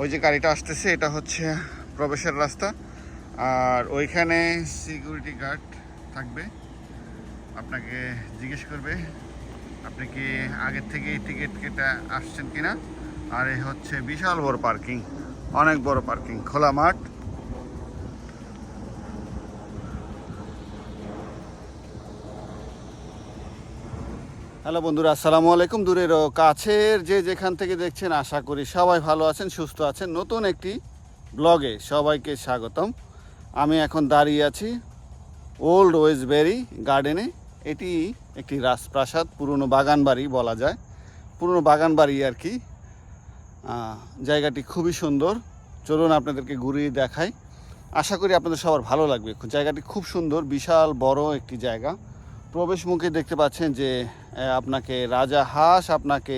ওই যে গাড়িটা আসতেছে, এটা হচ্ছে প্রবেশের রাস্তা। আর ওইখানে সিকিউরিটি গার্ড থাকবে। আপনাকে জিজ্ঞেস করবে, আপনি কি আগের থেকে টিকিট কেটে আসছেন কিনা? আর এই হচ্ছে বিশাল বড় পার্কিং অনেক বড় পার্কিং খোলা মাঠ। হ্যালো বন্ধুরা, আসসালামু আলাইকুম। দূরের কাছের যে যেখান থেকে দেখছেন, আশা করি সবাই ভালো আছেন, সুস্থ আছেন। নতুন একটি ব্লগে সবাইকে স্বাগতম। আমি এখন দাঁড়িয়ে আছি ওল্ড ওয়েস্টবেরি গার্ডেনে। এটি একটি রাজপ্রাসাদ, পুরনো বাগান বাড়ি বলা যায়। পুরনো বাগান বাড়ি আর কি। জায়গাটি খুবই সুন্দর। চলুন আপনাদেরকে ঘুরিয়ে দেখাই। আশা করি আপনাদের সবার ভালো লাগবে। জায়গাটি খুব সুন্দর, বিশাল, বড় একটি জায়গা। প্রবেশ মুখে দেখতে পাচ্ছেন যে আপনাকে রাজা হাঁস আপনাকে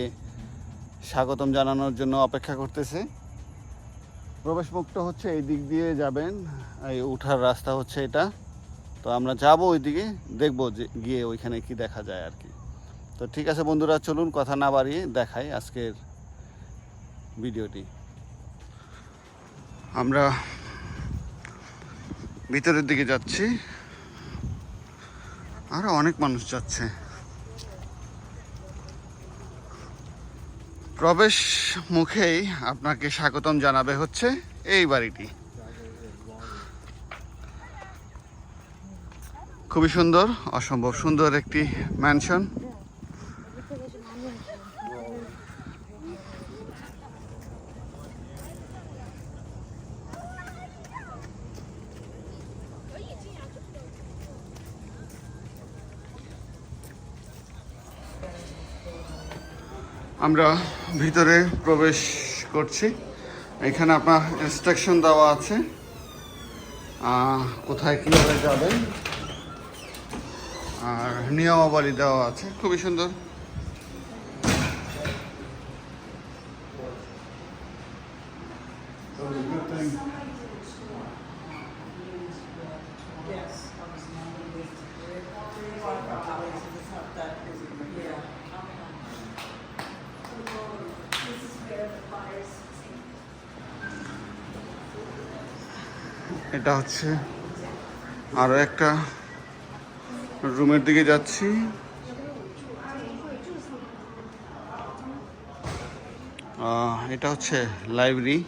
স্বাগতম জানানোর জন্য অপেক্ষা করতেছে। প্রবেশ মুখটা হচ্ছে এই দিক দিয়ে যাবেন। এই উঠার রাস্তা হচ্ছে এটা। তো আমরা যাব ওইদিকে, দেখব যে গিয়ে ওইখানে কি দেখা যায় আর কি। তো ঠিক আছে বন্ধুরা, চলুন কথা না বাড়িয়ে দেখাই আজকের ভিডিওটি। আমরা ভিতরের দিকে যাচ্ছি। আরও অনেক মানুষ যাচ্ছে। প্রবেশ মুখেই আপনাকে স্বাগতম জানাবে হচ্ছে এই বাড়িটি। খুবই সুন্দর, অসম্ভব সুন্দর একটি ম্যানশন আমরা ভিতরে প্রবেশ করছি। এখানে আপনার ইনস্ট্রাকশন দেওয়া আছে। কোথায় কীভাবে যাবেন? আর নিয়মাবলী দেওয়া আছে। খুবই সুন্দর এটা হচ্ছে আরও একটা রুমের দিকে যাচ্ছি। এটা হচ্ছে লাইব্রেরি।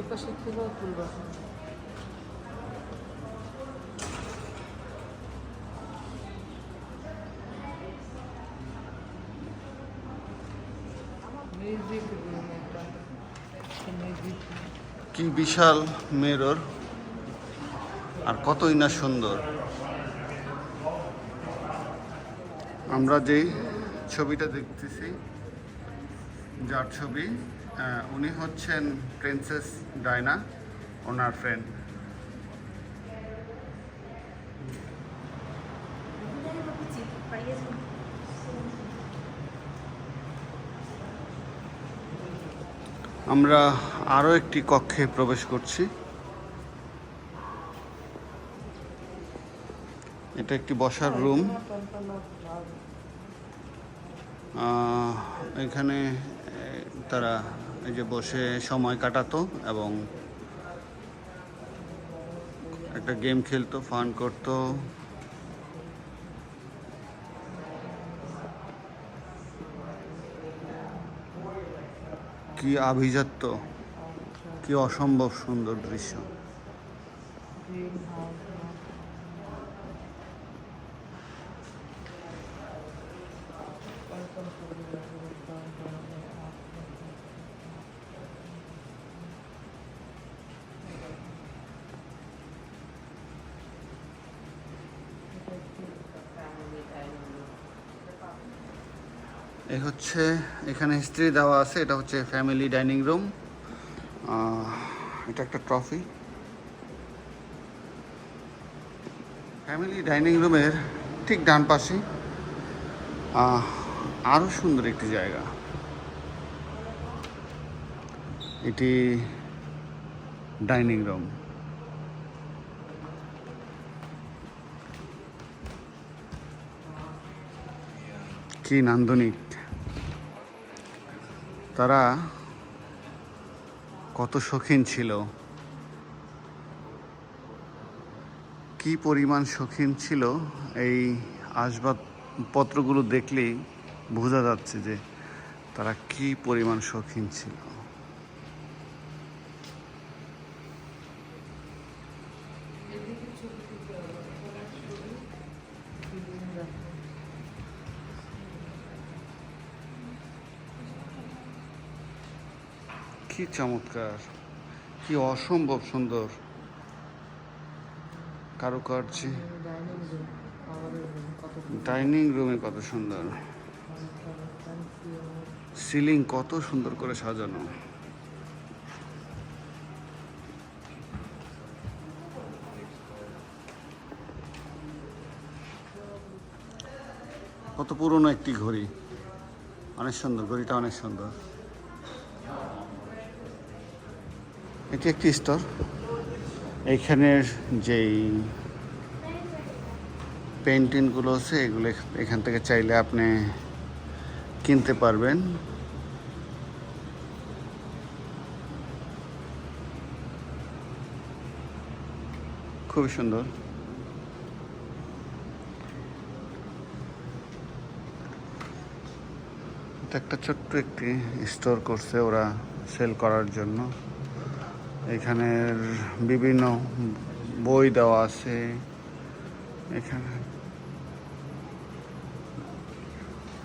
ওই পাশে থেকে তুলবা মিউজিক রুম একটা মিউজিক কি বিশাল মেরর আর কতই না সুন্দর। আমরা যেই ছবিটা দেখতেছি, যার ছবি উনি হচ্ছেন প্রিন্সেস ডায়না, ওনার ফ্রেন্ড আমরা আরও একটি কক্ষে প্রবেশ করছি। এটা একটি বসার রুম এখানে তারা এই যে বসে সময় কাটাতো এবং একটা গেম খেলতো, ফান করতো। কি আভিজাত্য, কি অসম্ভব সুন্দর দৃশ্য। গ্রিন হাউস এ হচ্ছে, এখানে হিস্ট্রি দেওয়া আছে, এটা হচ্ছে ফ্যামিলি ডাইনিং রুম এটা একটা ট্রফি ফ্যামিলি ডাইনিং রুমের ঠিক ডান পাশে আরও সুন্দর একটি জায়গা। এটি ডাইনিং রুম কি নান্দনিক। তারা কত শৌখিন ছিল। কি পরিমাণ শৌখিন ছিল এই আসবাবপত্রগুলো দেখলেই বোঝা যাচ্ছে যে তারা কি পরিমাণ শৌখিন ছিল। এদিকে ছবি কি চমৎকার, কি অসম্ভব সুন্দর। কারুকার্য। ডাইনিং রুম কত সুন্দর। সিলিং কত সুন্দর করে সাজানো। কত পুরনো একটি ঘড়ি। অনেক সুন্দর, ঘড়িটা অনেক সুন্দর। এটি একটি স্তর এইখানের যেই পেন্টিংগুলো আছে, এগুলো এখান থেকে চাইলে আপনি কিনতে পারবেন। খুবই সুন্দর। একটা ছোট্ট একটি স্টোর করছে ওরা সেল করার জন্য। এখানের বিভিন্ন বই দেওয়া আছে। এখানে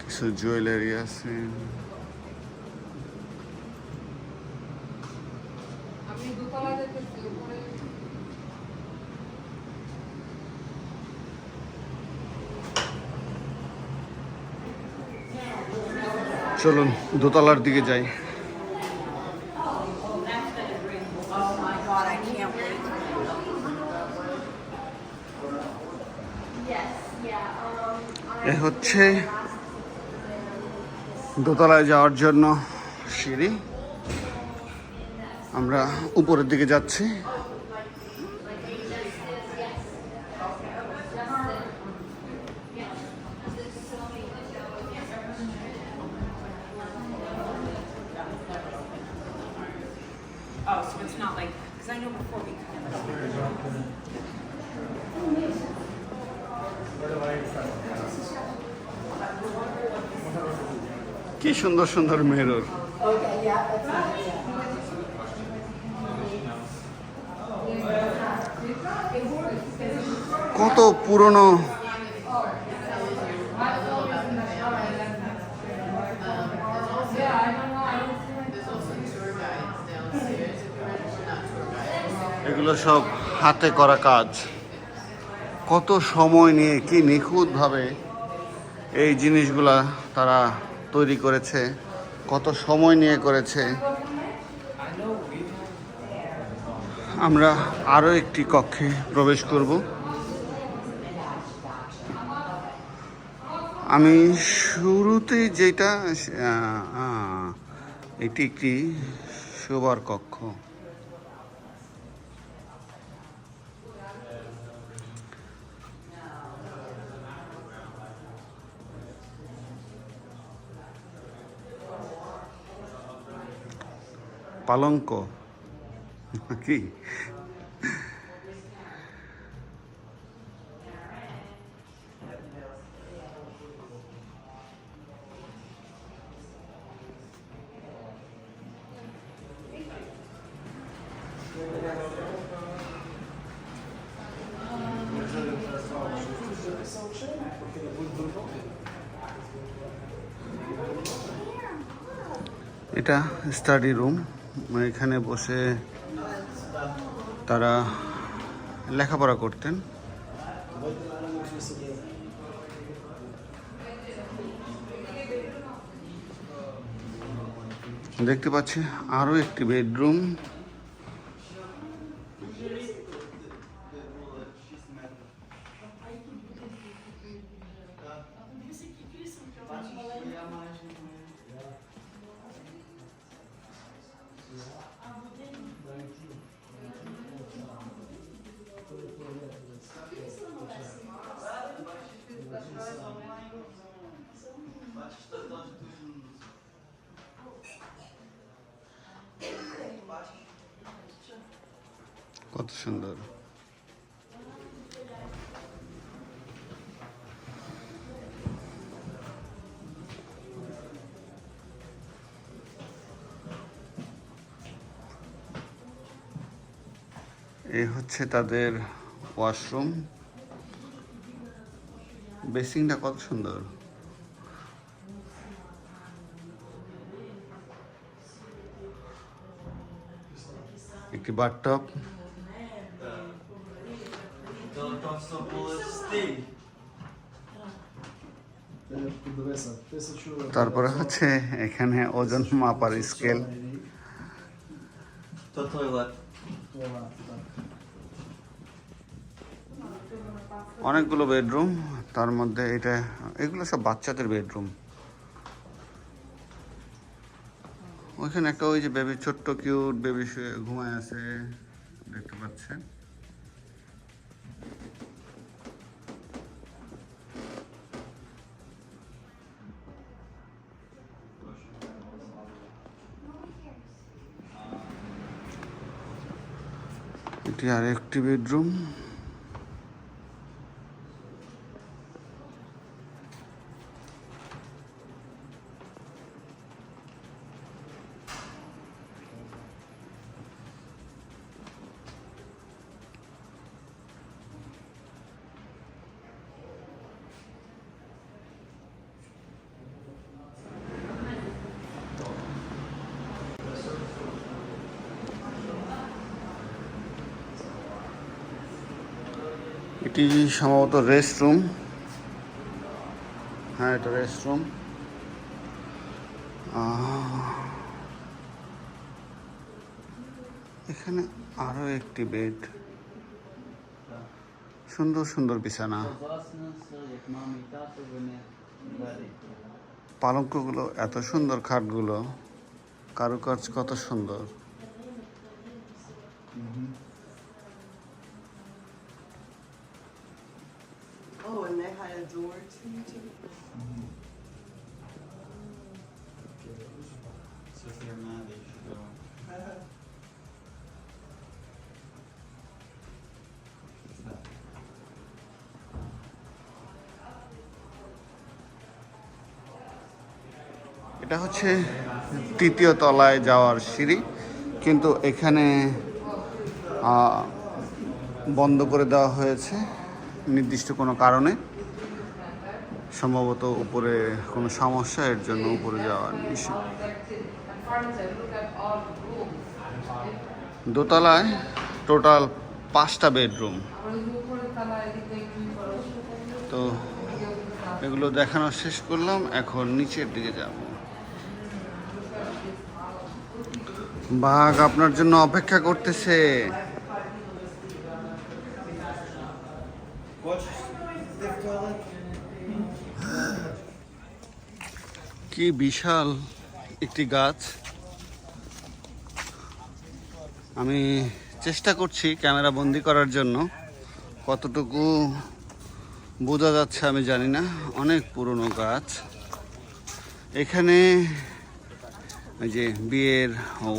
কিছু জুয়েলারি আছে। চলুন দোতলার দিকে যাই। এ হচ্ছে দোতলায় যাওয়ার জন্য সিঁড়ি। আমরা উপরের দিকে যাচ্ছি। সুন্দর সুন্দর মেরর কত পুরনো। এগুলো সব হাতে করা কাজ। কত সময় নিয়ে কি নিখুঁতভাবে এই জিনিসগুলা তারা তৈরি করেছে, কত সময় নিয়ে করেছে। আমরা আরও একটি কক্ষে প্রবেশ করব। আমি শুরুতেই যেটা এটি একটি শোবার কক্ষ। পালঙ্ক। কি? এটা স্টাডি রুম এখানে বসে তারা লেখাপড়া করতেন। দেখতে পাচ্ছি আরও একটি বেডরুম। কত সুন্দর। এই হচ্ছে তাদের ওয়াশরুম। বেসিংটা কত সুন্দর। একটি বাথটব। তারপরে হচ্ছে এখানে ওজন মাপার স্কেল। অনেকগুলো বেডরুম তার মধ্যে এটা এগুলো সব বাচ্চাদের বেডরুম। ওইখানে একটা ওই যে বেবি ছোট্ট কিউট বেবি শুয়ে ঘুমায় আছে দেখতে পাচ্ছেন। এটি আর একটি বেডরুম। এটি সম্ভবত রেস্ট রুম হ্যাঁ এটা রেস্ট রুম এখানে আরও একটি বেড সুন্দর সুন্দর বিছানা। পালঙ্কগুলো এত সুন্দর খাটগুলো। কারুকাজ কত সুন্দর। এটা হচ্ছে তৃতীয় তলায় যাওয়ার সিঁড়ি, কিন্তু এখানে বন্ধ করে দেওয়া হয়েছে নির্দিষ্ট কোনো কারণে। সম্ভবত উপরে কোনো সমস্যা, এর জন্য উপরে যাওয়া নিষেধ দোতলায় টোটাল পাঁচটা বেডরুম। তো এগুলো দেখানো শেষ করলাম, এখন নিচের দিকে যাব। বাঘ আপনার জন্য অপেক্ষা করতেছে। কি বিশাল একটি গাছ। আমি চেষ্টা করছি ক্যামেরা বন্দি করার জন্য। কতটুকু বোঝা যাচ্ছে আমি জানি না। অনেক পুরনো গাছ। এখানে ওই যে বিয়ের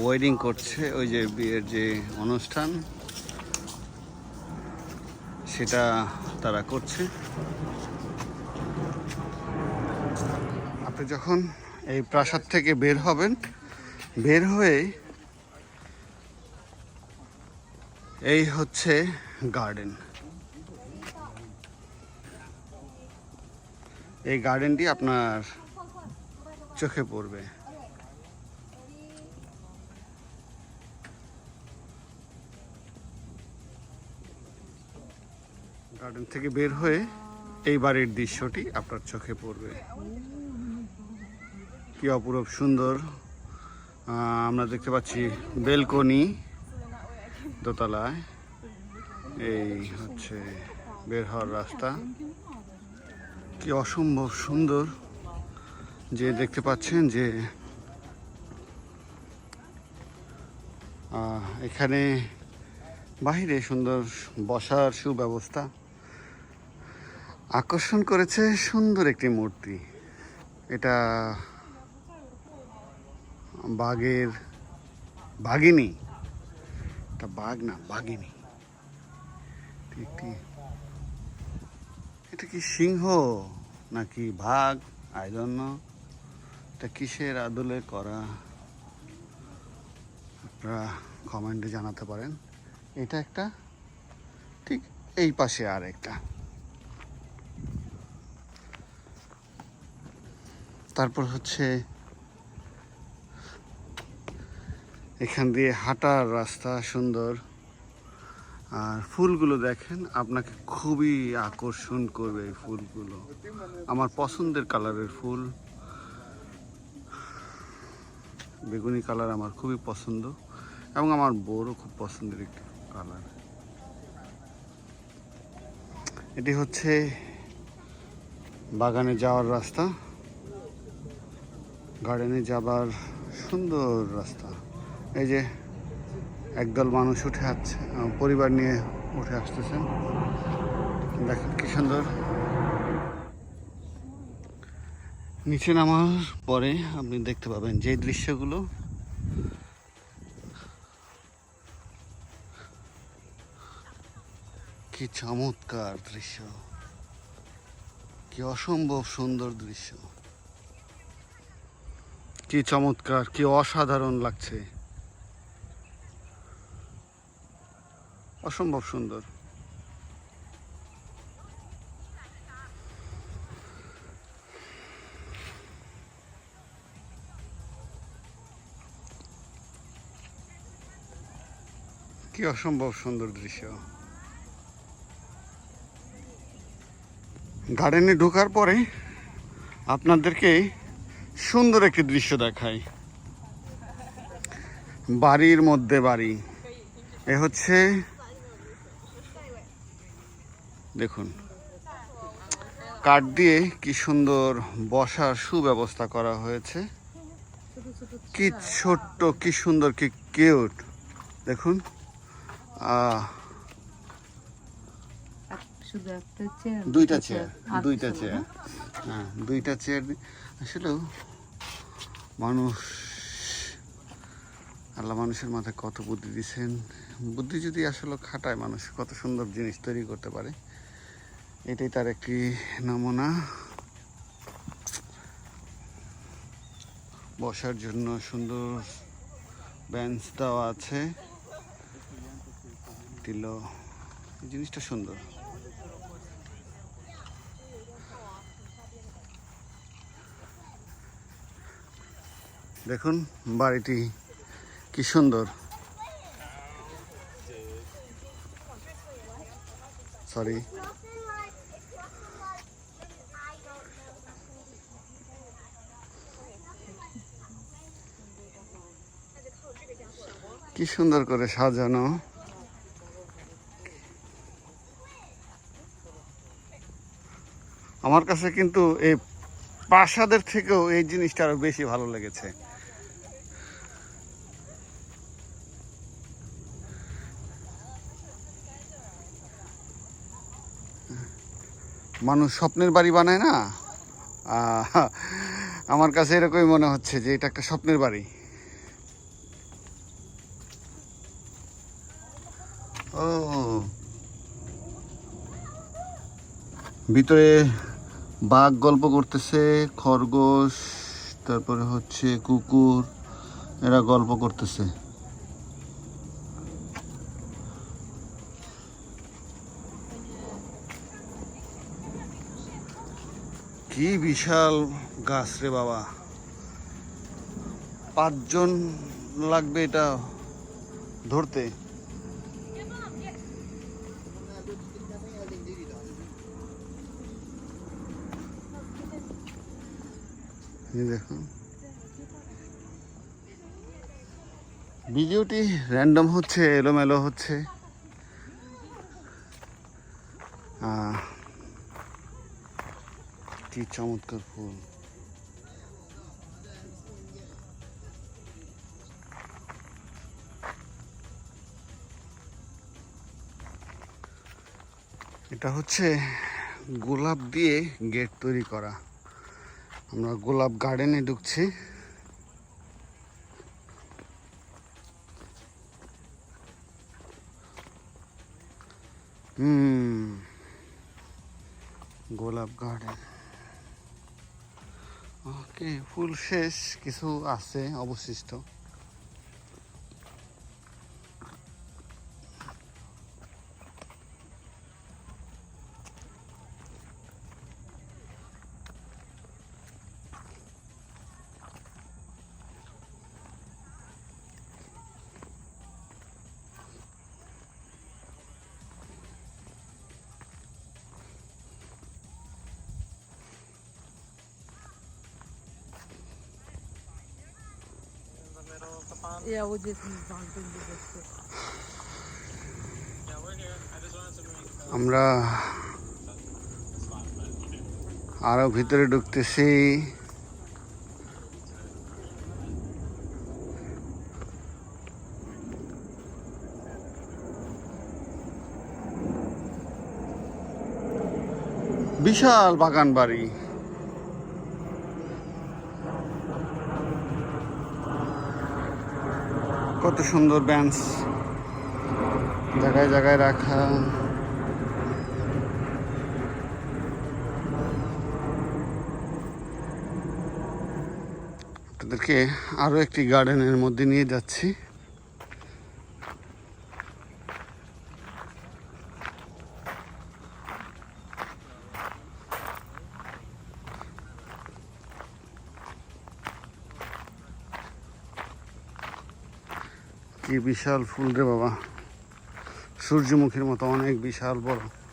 ওয়েডিং করছে, ওই যে বিয়ের যে অনুষ্ঠান, সেটা তারা করছে। আপনি যখন এই প্রাসাদ থেকে বের হবেন, বের হয়ে এই হচ্ছে গার্ডেন এই গার্ডেনটি আপনার চোখে পড়বে। গার্ডেন থেকে বের হয়ে এই বাড়ির দৃশ্যটি আপনার চোখে পড়বে। কি অপরূপ সুন্দর। আমরা দেখতে পাচ্ছি বেলকনি দোতলায়। এই হচ্ছে বের হওয়ার রাস্তা। কি অসম্ভব সুন্দর যে দেখতে পাচ্ছেন যে এখানে বাহিরে সুন্দর বসার সুব্যবস্থা। আকর্ষণ করেছে সুন্দর একটি মূর্তি। এটা বাঘের বাঘিনী। এটা বাঘ না, বাঘিনী। একটি এটা কি সিংহ নাকি আই জন্য এটা কিসের আদলে করা? আপনারা কমেন্টে জানাতে পারেন। এটা একটা, ঠিক এই পাশে আর একটা তারপর হচ্ছে এখান দিয়ে হাঁটার রাস্তা সুন্দর। আর ফুলগুলো দেখেন, আপনাকে খুবই আকর্ষণ করবে এই ফুলগুলো। আমার পছন্দের কালারের ফুল। বেগুনি কালার আমার খুবই পছন্দ এবং আমার বড়ও খুব পছন্দের একটি কালার। এটি হচ্ছে বাগানে যাওয়ার রাস্তা। গার্ডেনে যাবার সুন্দর রাস্তা। এই যে একদল মানুষ উঠে আসছে পরিবার নিয়ে উঠে আসতেছেন দেখেন কি সুন্দর। নিচে নামার পরে আপনি দেখতে পাবেন যে দৃশ্যগুলো। কি চমৎকার দৃশ্য। কি অসম্ভব সুন্দর দৃশ্য। কি চমৎকার, কি অসাধারণ লাগছে। অসম্ভব সুন্দর। কি অসম্ভব সুন্দর দৃশ্য। গার্ডেনে ঢোকার পরে আপনাদেরকে সুন্দর একটি দৃশ্য দেখাই। বাড়ির মধ্যে বাড়ি। এ হচ্ছে দেখুন কাঠ দিয়ে কি সুন্দর বসার সুব্যবস্থা করা হয়েছে। কি ছোট্ট কি সুন্দর কি কিউট। দেখুন দুইটা চেয়ার দুইটা চেয়ার হ্যাঁ দুইটা চেয়ার আসলেও মানুষ, আল্লাহ মানুষের মাথায় কত বুদ্ধি দিছেন? বুদ্ধি যদি আসলে খাটায় মানুষ, কত সুন্দর জিনিস তৈরি করতে পারে। এটাই তার একটি নমুনা। বসার জন্য সুন্দর বেঞ্চ দেওয়া আছে। দিল জিনিসটা সুন্দর। দেখুন বাড়িটি কি সুন্দর। সরি কি সুন্দর করে সাজানো। আমার কাছে কিন্তু এই প্রাসাদের থেকেও এই জিনিসটা আরও বেশি ভালো লেগেছে। মানুষ স্বপ্নের বাড়ি বানায় না? আমার কাছে এরকমই মনে হচ্ছে যে এটা একটা স্বপ্নের বাড়ি। ও। ভিতরে বাঘ গল্প করতেছে, খরগোশ, তারপরে হচ্ছে কুকুর, এরা গল্প করতেছে। কি বিশাল গাছ রে বাবা। পাঁচজন লাগবে এটা ধরতে। দেখুন। ভিডিওটি র্যান্ডম হচ্ছে, এলোমেলো হচ্ছে। কি চমৎকার ফুল। এটা হচ্ছে গোলাপ দিয়ে গেট তৈরি করা। আমরা গোলাপ গার্ডেনে ঢুকছি। হুম, গোলাপ গার্ডেন। ওকে ফুল শেষ কিছু আছে অবশিষ্ট। Yeah, we just bumped into this. আমরা আরও ভিতরে ঢুকতেছি বিশাল বাগান বাড়ি কত সুন্দর বেঞ্চ জায়গায় জায়গায় রাখা। আপনাদেরকে আরও একটি গার্ডেনের মধ্যে নিয়ে যাচ্ছি। বিশাল ফুল রে বাবা। সূর্যমুখীর মতো অনেক বিশাল বড়।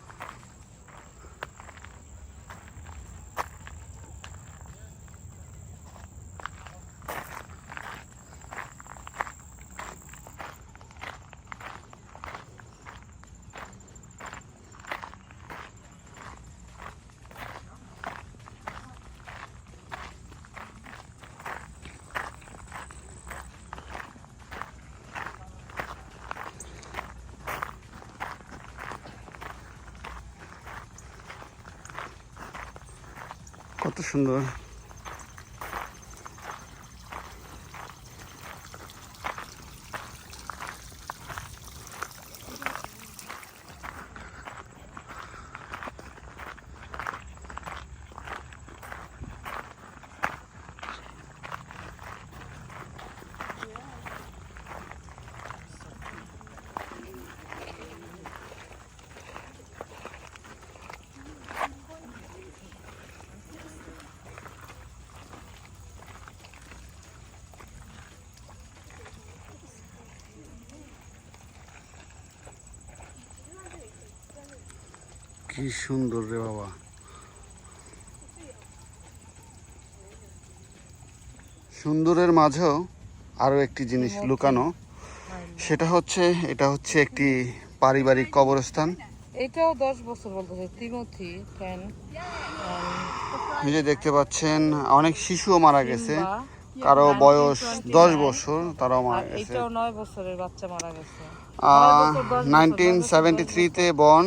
কত সুন্দর। কি সুন্দর রে বাবা। সুন্দরের মাঝেও আরও একটি জিনিস লুকানো। সেটা হচ্ছে এটা হচ্ছে একটি পারিবারিক কবরস্থান। এটাও দশ বছর বলতেছে তিমথি এই যে দেখতে পাচ্ছেন অনেক শিশুও মারা গেছে। কারও বয়স দশ বছর তারাও মারা গেছে। নয় বছরের বাচ্চা মারা গেছে। নাইনটিন সেভেন্টি থ্রিতে বন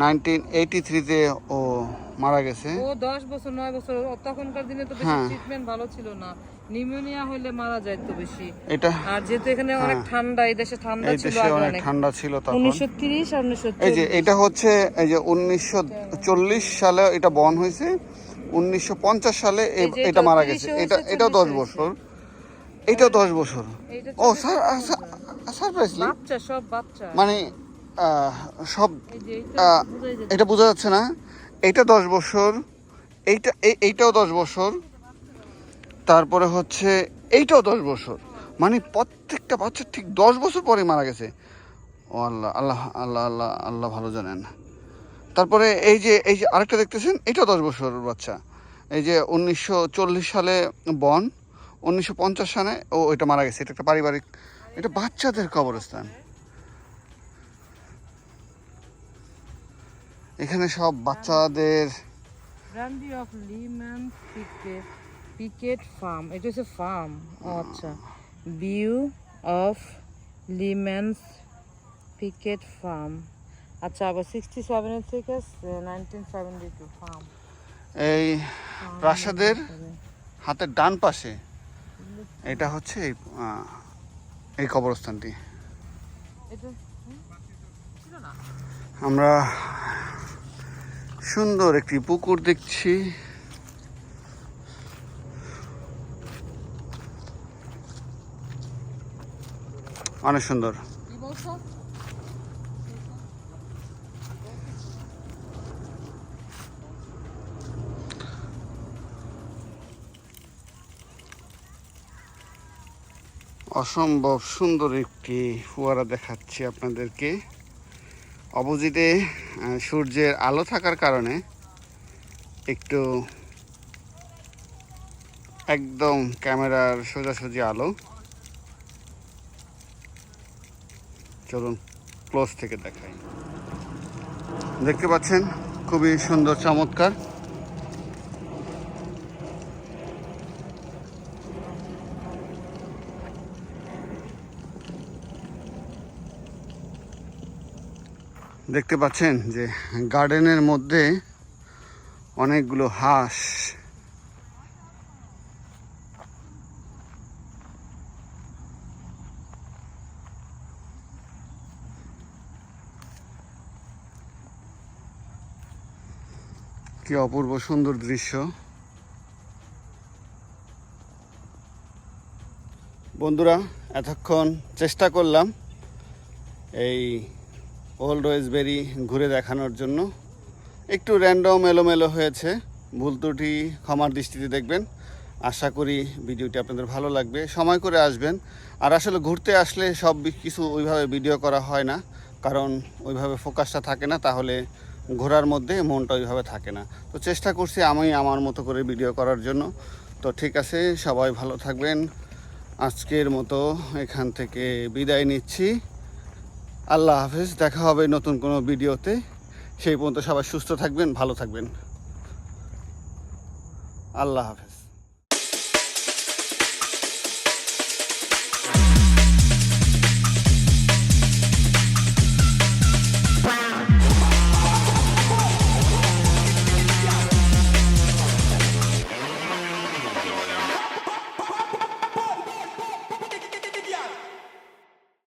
নাইনটিন এইটি থ্রিতে ও মারা গেছে। ও দশ বছর নয় বছর তখনকার দিনে তো বেশি হ্যাঁ। ট্রিটমেন্ট ভালো ছিল না। নিউমোনিয়া হলে মারা যায় তো বেশি। এটা আর যেহেতু এখানে অনেক হ্যাঁ। ঠান্ডা এই দেশে ঠান্ডা ছিল দেশে অনেক অনেক। ঠান্ডা ছিল তখন। উনিশশো তিরিশ আর উনিশশো এই যে এটা হচ্ছে এই যে উনিশশো চল্লিশ সালে এটা বন হয়েছে। উনিশশো পঞ্চাশ সালে এটা মারা গেছে। এটা এটাও দশ বছর। এটাও দশ বছর। ও স্যার সারপ্রাইজলি বাচ্চা সব বাচ্চা। মানে সব এইটা এটা বোঝা যাচ্ছে না। এটা দশ বছর এইটা এই- এইটাও দশ বছর। তারপরে হচ্ছে এইটাও দশ বছর। মানে প্রত্যেকটা বাচ্চা ঠিক দশ বছর পরে মারা গেছে। ও আল্লাহ আল্লাহ আল্লাহ আল্লাহ আল্লাহ ভালো জানেন। তারপরে এই যে এই যে আরেকটা দেখতেছেন এটাও দশ বছর বাচ্চা। এই যে উনিশশো চল্লিশ সালে বন উনিশশো পঞ্চাশ সালে ও এটা মারা গেছে। এটা একটা পারিবারিক এটা বাচ্চাদের কবরস্থান। এখানে সব বাচ্চাদের Lehman Picket, Picket Farm. It is a farm. Oh, আচ্ছা View of Lehman's Picket Farm. আচ্ছা আবার সিক্সটি সেভেনের থেকে নাইনটিন সেভেন্টি টু ফার্ম এই প্রাসাদের হাতের ডান পাশে এটা হচ্ছে এই এই কবরস্থানটি এটা আমরা সুন্দর একটি পুকুর দেখছি। অনেক সুন্দর। অসম্ভব সুন্দর একটি ফোয়ারা দেখাচ্ছি আপনাদেরকে। অপোজিটে সূর্যের আলো থাকার কারণে একটু একদম ক্যামেরার সোজাসুজি আলো। চলুন ক্লোজ থেকে দেখাই। দেখতে পাচ্ছেন, খুবই সুন্দর, চমৎকার। দেখতে পাচ্ছেন যে গার্ডেনের মধ্যে অনেকগুলো হাঁস। কি অপূর্ব সুন্দর দৃশ্য। বন্ধুরা, এতক্ষণ চেষ্টা করলাম এই ওল্ড ওয়েসবেরি ঘুরে দেখানোর জন্য। একটু র্যান্ডম এলোমেলো হয়েছে। ভুল ত্রুটি, ক্ষমার দৃষ্টিতে দেখবেন। আশা করি ভিডিওটি আপনাদের ভালো লাগবে। সময় করে আসবেন। আর আসলে ঘুরতে আসলে সব কিছু ওইভাবে ভিডিও করা হয় না। কারণ ওইভাবে ফোকাসটা থাকে না, তাহলে ঘোরার মধ্যে মনটা ওইভাবে থাকে না। তো চেষ্টা করছি আমি আমার মতো করে ভিডিও করার জন্য। তো ঠিক আছে, সবাই ভালো থাকবেন। আজকের মতো এখান থেকে বিদায় নিচ্ছি। আল্লাহ হাফেজ, দেখা হবে নতুন কোনো ভিডিওতে। সেই পর্যন্ত সবাই সুস্থ থাকবেন, ভালো থাকবেন। আল্লাহ হাফেজ।